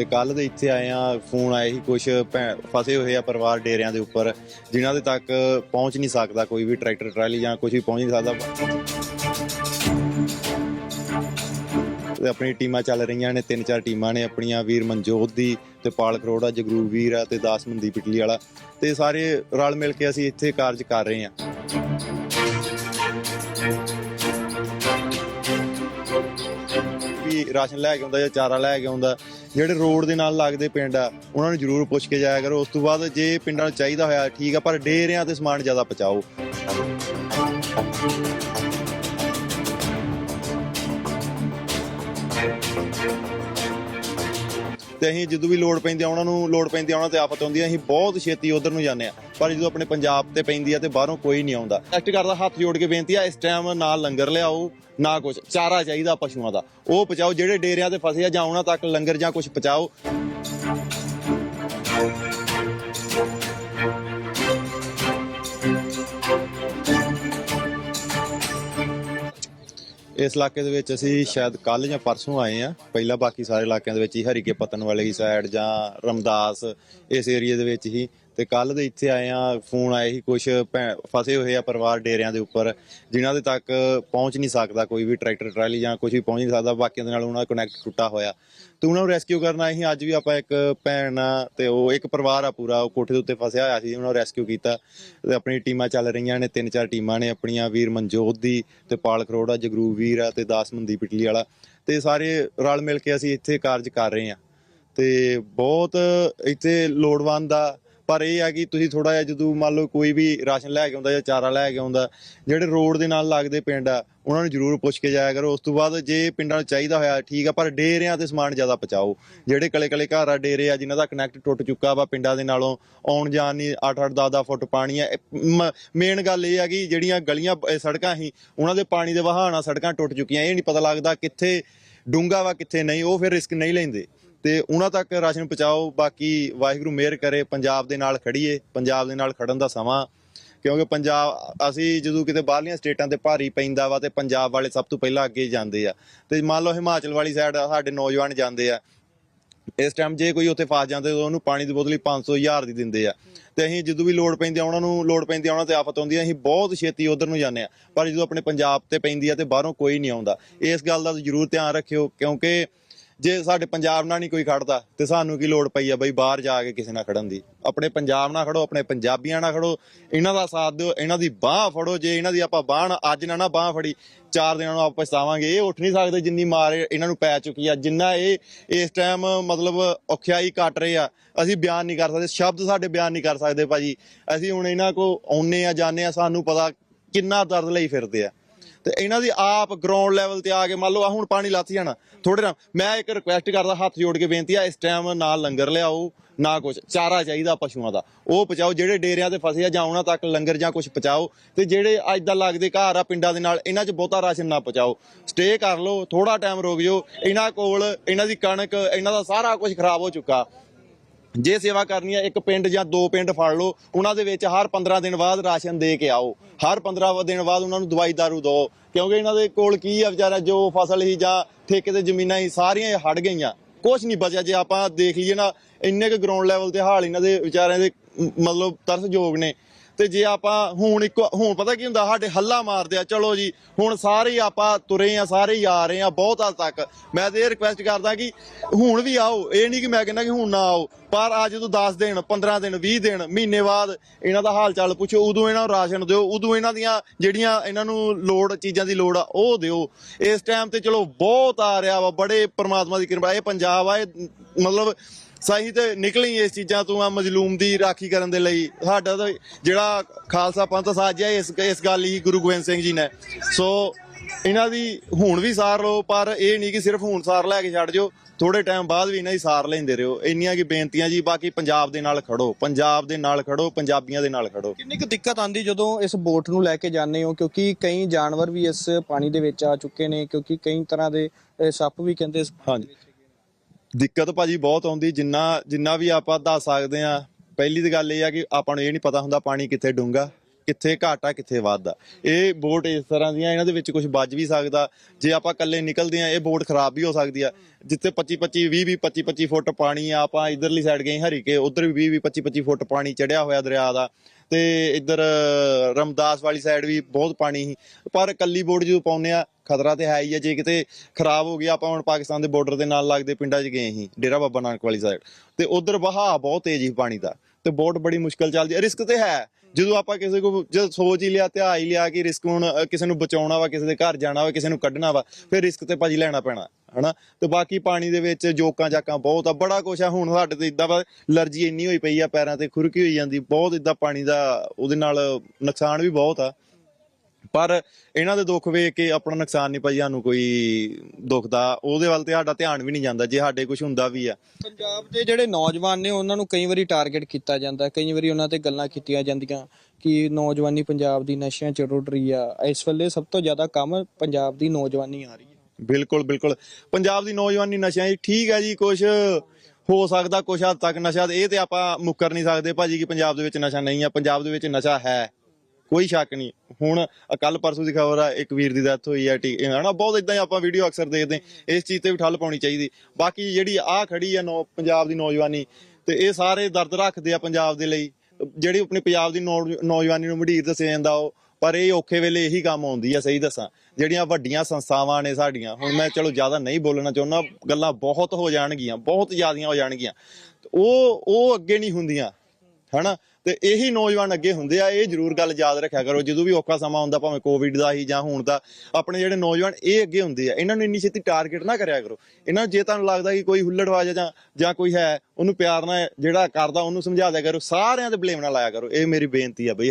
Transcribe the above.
ਤੇ ਕੱਲ ਦੇ ਇੱਥੇ ਆਏ ਆ ਫੋਨ ਆਏ ਸੀ ਕੁਝ ਫਸੇ ਹੋਏ ਆ ਪਰਿਵਾਰ ਡੇਰਿਆਂ ਦੇ ਉੱਪਰ, ਜਿਨ੍ਹਾਂ ਦੇ ਤੱਕ ਪਹੁੰਚ ਨਹੀਂ ਸਕਦਾ ਕੋਈ ਵੀ ਟਰੈਕਟਰ, ਟਰਾਲੀ ਜਾਂ ਕੁਝ ਵੀ ਪਹੁੰਚ ਨਹੀਂ ਸਕਦਾ। ਤੇ ਆਪਣੀ ਟੀਮਾਂ ਚੱਲ ਰਹੀਆਂ ਨੇ, ਤਿੰਨ ਚਾਰ ਟੀਮਾਂ ਨੇ, ਆਪਣੀਆਂ ਵੀਰ ਮਨਜੋਤ ਦੀ ਤੇ ਪਾਲ ਕਰੋੜਾ ਜਗਰੂ ਵੀਰ ਆ ਤੇ ਦਾਸ ਮਨਦੀਪ ਇਟਲੀ ਵਾਲਾ। ਤੇ ਸਾਰੇ ਰਲ ਮਿਲ ਕੇ ਅਸੀਂ ਇੱਥੇ ਕਾਰਜ ਕਰ ਰਹੇ ਹਾਂ। ਵੀ ਰਾਸ਼ਨ ਲੈ ਕੇ ਆਉਂਦਾ ਜਾਂ ਚਾਰਾ ਲੈ ਕੇ ਆਉਂਦਾ ਜਿਹੜੇ ਰੋਡ ਦੇ ਨਾਲ ਲੱਗਦੇ ਪਿੰਡ ਆ, ਉਹਨਾਂ ਨੂੰ ਜ਼ਰੂਰ ਪੁੱਛ ਕੇ ਜਾਇਆ ਕਰੋ। ਉਸ ਤੋਂ ਬਾਅਦ ਜੇ ਪਿੰਡਾਂ ਨੂੰ ਚਾਹੀਦਾ ਹੋਇਆ, ਠੀਕ ਆ, ਪਰ ਡੇਰਿਆਂ ਤੇ ਸਮਾਨ ਜ਼ਿਆਦਾ ਪਹੁੰਚਾਓ। ਤੇ ਅਸੀਂ ਜਦੋਂ ਵੀ ਲੋੜ ਪੈਂਦੀ ਆ, ਉਹਨਾਂ ਨੂੰ ਲੋੜ ਪੈਂਦੀ ਆ, ਉਹਨਾਂ ਤੇ ਆਫਤ ਆਉਂਦੀ ਆ, ਅਸੀਂ ਬਹੁਤ ਛੇਤੀ ਉਧਰ ਨੂੰ ਜਾਂਦੇ ਆ। ਪਰ ਜਦੋਂ ਆਪਣੇ ਪੰਜਾਬ ਤੇ ਪੈਂਦੀ ਆ ਤੇ ਬਾਹਰੋਂ ਕੋਈ ਨਹੀਂ ਆਉਂਦਾ। ਐਕਟ ਕਰਦਾ, ਹੱਥ ਜੋੜ ਕੇ ਬੇਨਤੀ ਆ, ਇਸ ਟਾਈਮ ਨਾ ਲੰਗਰ ਲਿਆਓ, ਨਾ ਕੁਝ ਚਾਰਾ ਚਾਹੀਦਾ ਪਸ਼ੂਆਂ ਦਾ। ਉਹ ਪਹੁੰਚਾਓ ਜਿਹੜੇ ਡੇਰਿਆਂ ਤੇ ਫਸੇ ਆ ਜਾਂ ਉਹਨਾਂ ਤੱਕ ਲੰਗਰ ਜਾਂ ਕੁਝ ਪਹੁੰਚਾਓ ਇਸ ਇਲਾਕੇ ਦੇ ਵਿੱਚ ਅਸੀਂ ਸ਼ਾਇਦ ਕੱਲ ਜਾਂ ਪਰਸੋਂ ਆਏ ਆ। ਪਹਿਲਾਂ ਬਾਕੀ ਸਾਰੇ ਇਲਾਕਿਆਂ ਦੇ ਵਿੱਚ ਹੀ ਹਰੀਕੇ ਪਤਨ ਵਾਲੇ ਦੀ ਸਾਈਡ ਜਾਂ ਰਮਦਾਸ, ਇਸ ਏਰੀਆ ਦੇ ਵਿੱਚ ਹੀ। ਤੇ ਕੱਲ ਦੇ ਇੱਥੇ ਆਏ ਆ ਫੋਨ ਆਏ ਸੀ ਕੁਝ ਫਸੇ ਹੋਏ ਆ ਪਰਿਵਾਰ ਡੇਰਿਆਂ ਦੇ ਉੱਪਰ, ਜਿਨ੍ਹਾਂ ਦੇ ਤੱਕ ਪਹੁੰਚ ਨਹੀਂ ਸਕਦਾ ਕੋਈ ਵੀ ਟਰੈਕਟਰ, ਟਰਾਲੀ ਜਾਂ ਕੁਝ ਵੀ ਪਹੁੰਚ ਨਹੀਂ ਸਕਦਾ, ਬਾਕੀਆਂ ਦੇ ਨਾਲ ਉਹਨਾਂ ਦਾ ਕਨੈਕਟ ਟੁੱਟਾ ਹੋਇਆ। ਤੇ ਉਹਨਾਂ ਨੂੰ ਰੈਸਕਿਊ ਕਰਨ ਆਏ ਸੀ, ਅੱਜ ਵੀ ਆਪਾਂ ਇੱਕ ਭੈਣ ਆ ਤੇ ਉਹ ਇੱਕ ਪਰਿਵਾਰ ਆ ਪੂਰਾ, ਉਹ ਕੋਠੇ ਦੇ ਉੱਤੇ ਫਸਿਆ ਹੋਇਆ ਸੀ, ਉਹਨਾਂ ਨੂੰ ਰੈਸਕਿਊ ਕੀਤਾ। ਤੇ ਆਪਣੀ ਟੀਮਾਂ ਚੱਲ ਰਹੀਆਂ ਨੇ, ਤਿੰਨ ਚਾਰ ਟੀਮਾਂ ਨੇ, ਆਪਣੀਆਂ ਵੀਰ ਮਨਜੋਤ ਦੀ ਤੇ ਪਾਲ ਕਰੋੜਾ ਜਗਰੂਪ ਵੀਰ ਆ ਤੇ ਦਾਸ ਮਨਦੀਪ ਇਟਲੀ ਵਾਲਾ। ਤੇ ਸਾਰੇ ਰਲ ਮਿਲ ਕੇ ਅਸੀਂ ਇੱਥੇ ਕਾਰਜ ਕਰ ਰਹੇ ਹਾਂ। ਤੇ ਬਹੁਤ ਇੱਥੇ ਲੋੜਵੰਦ ਆ ਪਰ ਇਹ ਆ ਕਿ ਤੁਸੀਂ ਥੋੜਾ ਜਿਹਾ ਜਦੋਂ ਮੰਨ ਲਓ ਕੋਈ ਵੀ ਰਾਸ਼ਨ ਲੈ ਕੇ ਆਉਂਦਾ ਜਾਂ ਚਾਰਾ ਲੈ ਕੇ ਆਉਂਦਾ, ਜਿਹੜੇ ਰੋਡ ਦੇ ਨਾਲ ਲੱਗਦੇ ਪਿੰਡ ਆ, ਉਹਨਾਂ ਨੂੰ ਜ਼ਰੂਰ ਪੁੱਛ ਕੇ ਜਾਇਆ ਕਰੋ। ਉਸ ਤੋਂ ਬਾਅਦ ਜੇ ਪਿੰਡਾਂ ਨੂੰ ਚਾਹੀਦਾ ਹੋਇਆ, ਠੀਕ ਆ, ਪਰ ਡੇਰਿਆਂ ਤੇ ਸਮਾਨ ਜ਼ਿਆਦਾ ਪਹੁੰਚਾਓ। ਜਿਹੜੇ ਕਲੇ ਕਲੇ ਘਰ ਆ, ਡੇਰੇ ਆ, ਜਿਨ੍ਹਾਂ ਦਾ ਕਨੈਕਟ ਟੁੱਟ ਚੁੱਕਾ ਵਾ ਪਿੰਡਾਂ ਦੇ ਨਾਲੋਂ, ਆਉਣ ਜਾਣ ਨਹੀਂ 8-8 10-10 ਫੁੱਟ ਪਾਣੀ ਆ ਮੇਨ ਗੱਲ ਇਹ ਆ ਕਿ ਜਿਹੜੀਆਂ ਗਲੀਆਂ ਸੜਕਾਂ ਸੀ, ਉਹਨਾਂ ਦੇ ਪਾਣੀ ਦੇ ਵਹਾਅ ਨਾਲ ਸੜਕਾਂ ਟੁੱਟ ਚੁੱਕੀਆਂ। ਇਹ ਨਹੀਂ ਪਤਾ ਲੱਗਦਾ ਕਿੱਥੇ ਡੂੰਗਾ ਵਾ, ਕਿੱਥੇ ਨਹੀਂ, ਉਹ ਫਿਰ ਰਿਸਕ ਨਹੀਂ ਲੈਂਦੇ। ਤੇ ਉਹਨਾਂ ਤੱਕ ਰਾਸ਼ਨ ਪਹੁੰਚਾਓ, ਬਾਕੀ ਵਾਹਿਗੁਰੂ ਮਿਹਰ ਕਰੇ, ਪੰਜਾਬ ਦੇ ਨਾਲ ਖੜੀਏ, ਪੰਜਾਬ ਦੇ ਨਾਲ ਖੜਨ ਦਾ ਸਮਾਂ। ਕਿਉਂਕਿ ਪੰਜਾਬ, ਅਸੀਂ ਜਦੋਂ ਕਿਤੇ ਬਾਹਰਲੀਆਂ ਸਟੇਟਾਂ ਤੇ ਭਾਰੀ ਪੈਂਦਾ ਵਾ ਤੇ ਪੰਜਾਬ ਵਾਲੇ ਸਭ ਤੋਂ ਪਹਿਲਾਂ ਅੱਗੇ ਜਾਂਦੇ ਆ। ਤੇ ਮੰਨ ਲਓ ਹਿਮਾਚਲ ਵਾਲੀ ਸਾਈਡ ਸਾਡੇ ਨੌਜਵਾਨ ਜਾਂਦੇ ਆ। ਇਸ ਟਾਈਮ ਜੇ ਕੋਈ ਉੱਥੇ ਫਸ ਜਾਂਦੇ, ਤਾਂ ਉਹਨੂੰ ਪਾਣੀ ਦੀ ਬੋਤਲ ਹੀ 500 ਹਜ਼ਾਰ ਦੀ ਦਿੰਦੇ ਆ। ਤੇ ਅਸੀਂ ਜਦੋਂ ਵੀ ਲੋੜ ਪੈਂਦੀ ਆ, ਉਹਨਾਂ ਨੂੰ ਲੋੜ ਪੈਂਦੀ ਆ, ਉਹਨਾਂ ਤੇ ਆਫਤ ਆਉਂਦੀ ਆ, ਅਸੀਂ ਬਹੁਤ ਛੇਤੀ ਉਧਰ ਨੂੰ ਜਾਂਦੇ ਆ। ਪਰ ਜਦੋਂ ਆਪਣੇ ਪੰਜਾਬ ਤੇ ਪੈਂਦੀ ਆ ਤੇ ਬਾਹਰੋਂ ਕੋਈ ਨਹੀਂ ਆਉਂਦਾ। ਇਸ ਗੱਲ ਦਾ ਜ਼ਰੂਰ ਧਿਆਨ ਰੱਖਿਓ, ਕਿਉਂਕਿ ਜੇ ਸਾਡੇ ਪੰਜਾਬ ਨਾਲ ਨਹੀਂ ਕੋਈ ਖੜਦਾ, ਤੇ ਸਾਨੂੰ ਕੀ ਲੋੜ ਪਈ ਆ ਬਈ ਬਾਹਰ ਜਾ ਕੇ ਕਿਸੇ ਨਾਲ ਖੜਨ ਦੀ? ਆਪਣੇ ਪੰਜਾਬ ਨਾਲ ਖੜੋ, ਆਪਣੇ ਪੰਜਾਬੀਆਂ ਨਾਲ ਖੜੋ, ਇਹਨਾਂ ਦਾ ਸਾਥ ਦਿਓ, ਇਹਨਾਂ ਦੀ ਬਾਹ ਫੜੋ, ਜੇ ਇਹਨਾਂ ਦੀ ਆਪਾਂ ਬਾਹ ਅੱਜ ਨਾ ਨਾ ਬਾਹ ਫੜੀ, ਚਾਰ ਦਿਨਾਂ ਨੂੰ ਆਪਾਂ ਪਛਤਾਵਾਂਗੇ। ਇਹ ਉੱਠ ਨਹੀਂ ਸਕਦੇ ਜਿੰਨੀ ਮਾਰ ਇਹਨਾਂ ਨੂੰ ਪੈ ਚੁੱਕੀ ਆ, ਜਿੰਨਾ ਇਹ, ਇਸ ਟਾਈਮ ਮਤਲਬ ਔਖਿਆਈ ਕੱਟ ਰਹੇ ਆ, ਅਸੀਂ ਬਿਆਨ ਨਹੀਂ ਕਰ ਸਕਦੇ, ਸ਼ਬਦ ਸਾਡੇ ਬਿਆਨ ਨਹੀਂ ਕਰ ਸਕਦੇ ਭਾਜੀ। ਅਸੀਂ ਹੁਣ ਇਹਨਾਂ ਕੋ ਆਉਨੇ ਆ ਜਾਣੇ ਆ, ਸਾਨੂੰ ਪਤਾ ਕਿੰਨਾ ਦਰਦ ਲਈ ਫਿਰਦੇ ਆ। ਤੇ ਇਹਨਾਂ ਦੀ ਆਪ ਗਰਾਊਂਡ ਲੈਵਲ ਤੇ ਆ ਕੇ ਮੰਨ ਲਓ ਆ ਹੁਣ ਪਾਣੀ ਲੱਥ ਜਾਣਾ। ਥੋੜੇ ਨਾਲ ਮੈਂ ਇੱਕ ਰਿਕੁਐਸਟ ਕਰਦਾ, ਹੱਥ ਜੋੜ ਕੇ ਬੇਨਤੀ ਆ, ਇਸ ਟਾਈਮ ਨਾ ਲੰਗਰ ਲਿਆਓ, ਨਾ ਕੁਝ ਚਾਰਾ ਚਾਹੀਦਾ ਪਸ਼ੂਆਂ ਦਾ। ਉਹ ਪਹੁੰਚਾਓ ਜਿਹੜੇ ਡੇਰਿਆਂ ਤੇ ਫਸੇ ਆ ਜਾਂ ਉਹਨਾਂ ਤੱਕ ਲੰਗਰ ਜਾਂ ਕੁਝ ਪਹੁੰਚਾਓ ਤੇ ਜਿਹੜੇ ਅੱਜ ਦਾ ਲੱਗਦੇ ਘਰ ਆ ਪਿੰਡਾਂ ਦੇ ਨਾਲ, ਇਹਨਾਂ 'ਚ ਬਹੁਤਾ ਰਾਸ਼ਨ ਨਾ ਪਹੁੰਚਾਓ ਸਟੇ ਕਰ ਲਓ ਥੋੜਾ ਟਾਈਮ ਰੁਕ ਜਾਓ, ਇਹਨਾਂ ਕੋਲ, ਇਹਨਾਂ ਦੀ ਕਣਕ, ਇਹਨਾਂ ਦਾ ਸਾਰਾ ਕੁਝ ਖਰਾਬ ਹੋ ਚੁੱਕਾ। ਜੇ ਸੇਵਾ ਕਰਨੀ ਹੈ, ਇੱਕ ਪਿੰਡ ਜਾਂ ਦੋ ਪਿੰਡ ਫੜ ਲਓ, ਉਹਨਾਂ ਦੇ ਵਿੱਚ ਹਰ 15 ਦਿਨ ਬਾਅਦ ਰਾਸ਼ਨ ਦੇ ਕੇ ਆਓ। ਹਰ 15 ਦਿਨ ਬਾਅਦ ਉਹਨਾਂ ਨੂੰ ਦਵਾਈ ਦਾਰੂ ਦਿਓ। ਕਿਉਂਕਿ ਇਹਨਾਂ ਦੇ ਕੋਲ ਕੀ ਆ ਵਿਚਾਰਾ, ਜੋ ਫਸਲ ਹੀ ਜਾਂ ਠੇਕੇ ਤੇ ਜ਼ਮੀਨਾਂ ਹੀ ਸਾਰੀਆਂ ਹਟ ਗਈਆਂ। ਕੁਝ ਨਹੀਂ ਬਚਿਆ। ਜੇ ਆਪਾਂ ਦੇਖ ਲਈਏ ਨਾ, ਇੰਨੇ ਕੁ ਗਰਾਊਂਡ ਲੈਵਲ ਤੇ ਹਾਲ ਇਹਨਾਂ ਦੇ ਵਿਚਾਰਿਆਂ ਦੇ ਮਤਲਬ ਤਰਸਯੋਗ ਨੇ। ਤੇ ਜੇ ਆਪਾਂ ਹੁਣ ਇੱਕ, ਹੁਣ ਪਤਾ ਕੀ ਹੁੰਦਾ, ਸਾਡੇ ਹੱਲਾ ਮਾਰਦੇ ਆ, ਚਲੋ ਜੀ, ਹੁਣ ਸਾਰੇ ਹੀ ਆਪਾਂ ਤੁਰੇ ਆ, ਸਾਰੇ ਹੀ ਆ ਰਹੇ ਆ, ਬਹੁਤ ਹੱਦ ਤੱਕ। ਮੈਂ ਤੇ ਇਹ ਰਿਕੁਐਸਟ ਕਰਦਾ ਕਿ ਹੁਣ ਵੀ ਆਓ, ਇਹ ਨਹੀਂ ਕਿ ਮੈਂ ਕਹਿੰਦਾ ਕਿ ਹੁਣ ਨਾ ਆਓ, ਪਰ ਅੱਜ ਤੋਂ 10 ਦਿਨ 15 ਦਿਨ 20 ਦਿਨ, ਮਹੀਨੇ ਬਾਅਦ ਇਹਨਾਂ ਦਾ ਹਾਲ ਚਾਲ ਪੁੱਛੋ, ਉਦੋਂ ਇਹਨਾਂ ਨੂੰ ਰਾਸ਼ਨ ਦਿਓ, ਉਦੋਂ ਇਹਨਾਂ ਦੀਆਂ ਜਿਹੜੀਆਂ ਇਹਨਾਂ ਨੂੰ ਲੋੜ, ਚੀਜ਼ਾਂ ਦੀ ਲੋੜ ਆ, ਉਹ ਦਿਓ। ਇਸ ਟਾਈਮ ਤੇ ਚਲੋ ਬਹੁਤ ਆ ਰਿਹਾ ਵਾ, ਬੜੇ ਪ੍ਰਮਾਤਮਾ ਦੀ ਕਿਰਪਾ, ਇਹ ਪੰਜਾਬ ਆ, ਇਹ ਮਤਲਬ ਸਹੀ ਤੇ ਨਿਕਲੀ ਇਸ ਚੀਜ਼ਾਂ ਤੋਂ ਆ ਮਜਲੂਮ ਦੀ ਰਾਖੀ ਕਰਨ ਦੇ ਲਈ। ਸਾਡਾ ਤਾਂ ਜਿਹੜਾ ਖਾਲਸਾ ਪੰਥ ਸਾਜਿਆ ਇਸ ਇਸ ਗੱਲ ਹੀ ਗੁਰੂ ਗੋਬਿੰਦ ਸਿੰਘ ਜੀ ਨੇ। ਸੋ ਇਹਨਾਂ ਦੀ ਹੁਣ ਵੀ ਸਾਰ ਲਓ ਪਰ ਇਹ ਨਹੀਂ ਕਿ ਸਿਰਫ ਹੁਣ ਸਾਰ ਲੈ ਕੇ ਛੱਡ ਜਿਓ। ਥੋੜੇ ਟਾਈਮ ਬਾਅਦ ਵੀ ਇਹਨਾਂ ਦੀ ਸਾਰ ਲੈਂਦੇ ਰਹੋ। ਇੰਨੀਆਂ ਕੀ ਬੇਨਤੀਆਂ ਜੀ ਬਾਕੀ ਪੰਜਾਬ ਦੇ ਨਾਲ ਖੜੋ। ਪੰਜਾਬ ਦੇ ਨਾਲ ਖੜੋ ਪੰਜਾਬੀਆਂ ਦੇ ਨਾਲ ਖੜੋ। ਕਿੰਨੀ ਕੁ ਦਿੱਕਤ ਆਂਦੀ ਜਦੋਂ ਇਸ ਬੋਟ ਨੂੰ ਲੈ ਕੇ ਜਾਂਦੇ ਹੋ? ਕਿਉਂਕਿ ਕਈ ਜਾਨਵਰ ਵੀ ਇਸ ਪਾਣੀ ਦੇ ਵਿੱਚ ਆ ਚੁੱਕੇ ਨੇ ਕਿਉਂਕਿ ਕਈ ਤਰ੍ਹਾਂ ਦੇ ਸੱਪ ਵੀ ਕਹਿੰਦੇ ਹਾਂਜੀ। ਦਿੱਕਤ ਭਾਜੀ ਬਹੁਤ ਆਉਂਦੀ, ਜਿੰਨਾ ਜਿੰਨਾ ਵੀ ਆਪਾਂ ਦੱਸ ਸਕਦੇ ਆ ਪਹਿਲੀ ਤਾਂ ਗੱਲ ਇਹ ਆ ਕਿ ਆਪਾਂ ਨੂੰ ਇਹ ਨਹੀਂ ਪਤਾ ਹੁੰਦਾ ਪਾਣੀ ਕਿੱਥੇ ਡੂੰਗਾ ਕਿੱਥੇ ਘੱਟ ਆ ਕਿੱਥੇ ਵੱਧ। ਇਹ ਬੋਟ ਇਸ ਤਰ੍ਹਾਂ ਦੀਆਂ ਇਹਨਾਂ ਦੇ ਵਿੱਚ ਕੁਝ ਵੱਜ ਵੀ ਸਕਦਾ, ਜੇ ਆਪਾਂ ਇਕੱਲੇ ਨਿਕਲਦੇ ਆ ਇਹ ਬੋਟ ਖਰਾਬ ਵੀ ਹੋ ਸਕਦੀ ਆ। ਜਿੱਥੇ 25 25 20 20 25 25 ਫੁੱਟ ਪਾਣੀ ਆ, ਆਪਾਂ ਇਧਰਲੀ ਸਾਈਡ ਗਏ, ਹਰੀਕੇ, ਉਧਰ ਵੀ 20 20 25 25 ਫੁੱਟ ਪਾਣੀ ਚੜਿਆ ਹੋਇਆ ਦਰਿਆ ਦਾ। ਤੇ ਇੱਧਰ ਰਮਦਾਸ ਵਾਲੀ ਸਾਈਡ ਵੀ ਬਹੁਤ ਪਾਣੀ ਸੀ। ਪਰ ਕੱਲੀ ਬੋਰਡ ਜਦੋਂ ਪਾਉਂਦੇ ਆ, ਖਤਰਾ ਤੇ ਹੈ ਹੀ ਹੈ ਜੇ ਕਿਤੇ ਖਰਾਬ ਹੋ ਗਿਆ, ਆਪਾਂ ਹੁਣ ਪਾਕਿਸਤਾਨ ਦੇ ਬਾਰਡਰ ਦੇ ਨਾਲ ਲੱਗਦੇ ਪਿੰਡਾਂ 'ਚ ਗਏ ਸੀ, ਡੇਰਾ ਬਾਬਾ ਨਾਨਕ ਵਾਲੀ ਸਾਈਡ ਤੇ ਉਧਰ ਵਹਾਅ ਬਹੁਤ ਤੇਜ਼ ਸੀ ਪਾਣੀ ਦਾ, ਤੇ ਬੋਟ ਬੜੀ ਮੁਸ਼ਕਲ ਚੱਲਦੀ ਹੈ ਰਿਸਕ ਤੇ ਹੈ। ਜਦੋਂ ਆਪਾਂ ਕਿਸੇ ਕੋ ਜਦ ਸੋਚ ਹੀ ਲਿਆ ਧਿਆ ਹੀ ਲਿਆ ਕਿ ਰਿਸਕ ਹੁਣ ਕਿਸੇ ਨੂੰ ਬਚਾਉਣਾ ਵਾ, ਕਿਸੇ ਦੇ ਘਰ ਜਾਣਾ ਵਾ, ਕਿਸੇ ਨੂੰ ਕੱਢਣਾ ਵਾ, ਫਿਰ ਰਿਸਕ ਤੇ ਭਾਜੀ ਲੈਣਾ ਪੈਣਾ। ਹਨਾ? ਤੇ ਬਾਕੀ ਪਾਣੀ ਦੇ ਵਿੱਚ ਜੋਕਾਂ ਜਾਕਾਂ ਬਹੁਤ ਆ, ਬੜਾ ਕੁਛ ਆ। ਹੁਣ ਸਾਡੇ ਤੇ ਇਦਾਂ ਵਾ, ਅਲਰਜੀ ਇੰਨੀ ਹੋਈ ਪਈ ਆ, ਪੈਰਾਂ ਤੇ ਖੁਰਕੀ ਹੋਈ ਜਾਂਦੀ, ਬਹੁਤ ਇਦਾਂ ਪਾਣੀ ਦਾ ਉਹਦੇ ਨਾਲ ਨੁਕਸਾਨ ਵੀ ਬਹੁਤ ਆ। ਪਰ ਇਹਨਾਂ ਦੇ ਦੁੱਖ ਵੇਖ ਕੇ ਆਪਣਾ ਨੁਕਸਾਨ ਨਹੀਂ ਭਾਜੀ ਸਾਨੂੰ ਕੋਈ ਦੁੱਖ ਦਾ। ਉਹਦੇ ਵੱਲ ਤੇ ਸਾਡਾ ਧਿਆਨ ਵੀ ਨਹੀਂ ਜਾਂਦਾ, ਜੇ ਸਾਡੇ ਕੁਝ ਹੁੰਦਾ ਵੀ ਆ। ਪੰਜਾਬ ਦੇ ਜਿਹੜੇ ਨੌਜਵਾਨ ਨੇ, ਉਹਨਾਂ ਨੂੰ ਕਈ ਵਾਰੀ ਟਾਰਗੇਟ ਕੀਤਾ ਜਾਂਦਾ। ਕਈ ਵਾਰੀ ਉਹਨਾਂ ਤੇ ਗੱਲਾਂ ਕੀਤੀਆਂ ਜਾਂਦੀਆਂ ਕਿ ਨੌਜਵਾਨੀ ਪੰਜਾਬ ਦੀ ਨਸ਼ਿਆਂ 'ਚ ਰੁੜ ਰਹੀ ਆ। ਇਸ ਵੇਲੇ ਸਭ ਤੋਂ ਜ਼ਿਆਦਾ ਕੰਮ ਪੰਜਾਬ ਦੀ ਨੌਜਵਾਨੀ ਆ ਰਹੀ ਬਿਲਕੁਲ ਬਿਲਕੁਲ। ਪੰਜਾਬ ਦੀ ਨੌਜਵਾਨੀ ਨਸ਼ਿਆਂ 'ਚ ਠੀਕ ਹੈ ਜੀ ਕੁਝ ਹੋ ਸਕਦਾ ਕੁਝ ਹੱਦ ਤੱਕ ਨਸ਼ਾ, ਇਹ ਤੇ ਆਪਾਂ ਮੁੱਕਰ ਨਹੀਂ ਸਕਦੇ। ਭਾਜੀ, ਕਿ ਪੰਜਾਬ ਦੇ ਵਿੱਚ ਨਸ਼ਾ ਨਹੀਂ ਆ? ਪੰਜਾਬ ਦੇ ਵਿੱਚ ਨਸ਼ਾ ਹੈ। ਕੋਈ ਸ਼ੱਕ ਨਹੀਂ। ਹੁਣ ਕੱਲ ਪਰਸੋਂ ਦੀ ਖਬਰ ਆ, ਇੱਕ ਵੀਰ ਦੀ ਡੈਥ ਹੋਈ ਆ ਟੀ ਨਾ ਬਹੁਤ ਇਦਾਂ ਹੀ ਆਪਾਂ ਵੀਡੀਓ ਅਕਸਰ ਦੇਖਦੇ ਹਾਂ। ਇਸ ਚੀਜ਼ ਤੇ ਵੀ ਠੱਲ ਪਾਉਣੀ ਚਾਹੀਦੀ। ਬਾਕੀ ਜਿਹੜੀ ਆ ਖੜੀ ਆ ਨੌ- ਪੰਜਾਬ ਦੀ ਨੌਜਵਾਨੀ, ਤੇ ਇਹ ਸਾਰੇ ਦਰਦ ਰੱਖਦੇ ਆ ਪੰਜਾਬ ਦੇ ਲਈ। ਜਿਹੜੀ ਆਪਣੀ ਪੰਜਾਬ ਦੀ ਨੌ- ਨੌਜਵਾਨੀ ਨੂੰ ਮਢੀਰ ਦੱਸਿਆ ਜਾਂਦਾ, ਉਹ ਪਰ ਇਹ ਔਖੇ ਵੇਲੇ ਇਹੀ ਕੰਮ ਆਉਂਦੀ ਆ, ਸਹੀ ਦੱਸਾਂ। ਜਿਹੜੀਆਂ ਵੱਡੀਆਂ ਸੰਸਥਾਵਾਂ ਨੇ ਸਾਡੀਆਂ, ਹੁਣ ਮੈਂ ਚਲੋ ਜ਼ਿਆਦਾ ਨਹੀਂ ਬੋਲਣਾ ਚਾਹੁੰਦਾ, ਗੱਲਾਂ ਬਹੁਤ ਹੋ ਜਾਣਗੀਆਂ, ਬਹੁਤ ਜ਼ਿਆਦੀਆਂ ਹੋ ਜਾਣਗੀਆਂ। ਉਹ ਉਹ ਅੱਗੇ ਨਹੀਂ ਹੁੰਦੀਆਂ, ਹਨਾ? ਤੇ ਇਹੀ ਨੌਜਵਾਨ ਅੱਗੇ ਹੁੰਦੇ ਆ, ਇਹ ਜ਼ਰੂਰ ਗੱਲ ਯਾਦ ਰੱਖਿਆ ਕਰੋ, ਜਦੋਂ ਵੀ ਔਖਾ ਸਮਾਂ ਹੁੰਦਾ, ਭਾਵੇਂ ਕੋਵਿਡ ਦਾ ਹੀ ਜਾਂ ਹੁਣ ਦਾ, ਆਪਣੇ ਜਿਹੜੇ ਨੌਜਵਾਨ, ਇਹ ਅੱਗੇ ਹੁੰਦੇ ਆ। ਇਹਨਾਂ ਨੂੰ ਇੰਨੀ ਛੇਤੀ ਟਾਰਗੇਟ ਨਾ ਕਰਿਆ ਕਰੋ। ਇਹਨਾਂ ਨੂੰ ਜੇ ਤੁਹਾਨੂੰ ਲੱਗਦਾ ਕਿ ਕੋਈ ਹੁੱਲੜਵਾਜ ਜਾਂ ਜਾਂ ਕੋਈ ਹੈ, ਉਹਨੂੰ ਪਿਆਰ ਨਾਲ ਜਿਹੜਾ ਕਰਦਾ, ਉਹਨੂੰ ਸਮਝਾ ਦਿਆ ਕਰੋ, ਸਾਰਿਆਂ ਤੇ ਬਲੇਮ ਨਾ ਲਾਇਆ ਕਰੋ। ਇਹ ਮੇਰੀ ਬੇਨਤੀ ਆ ਬਈ।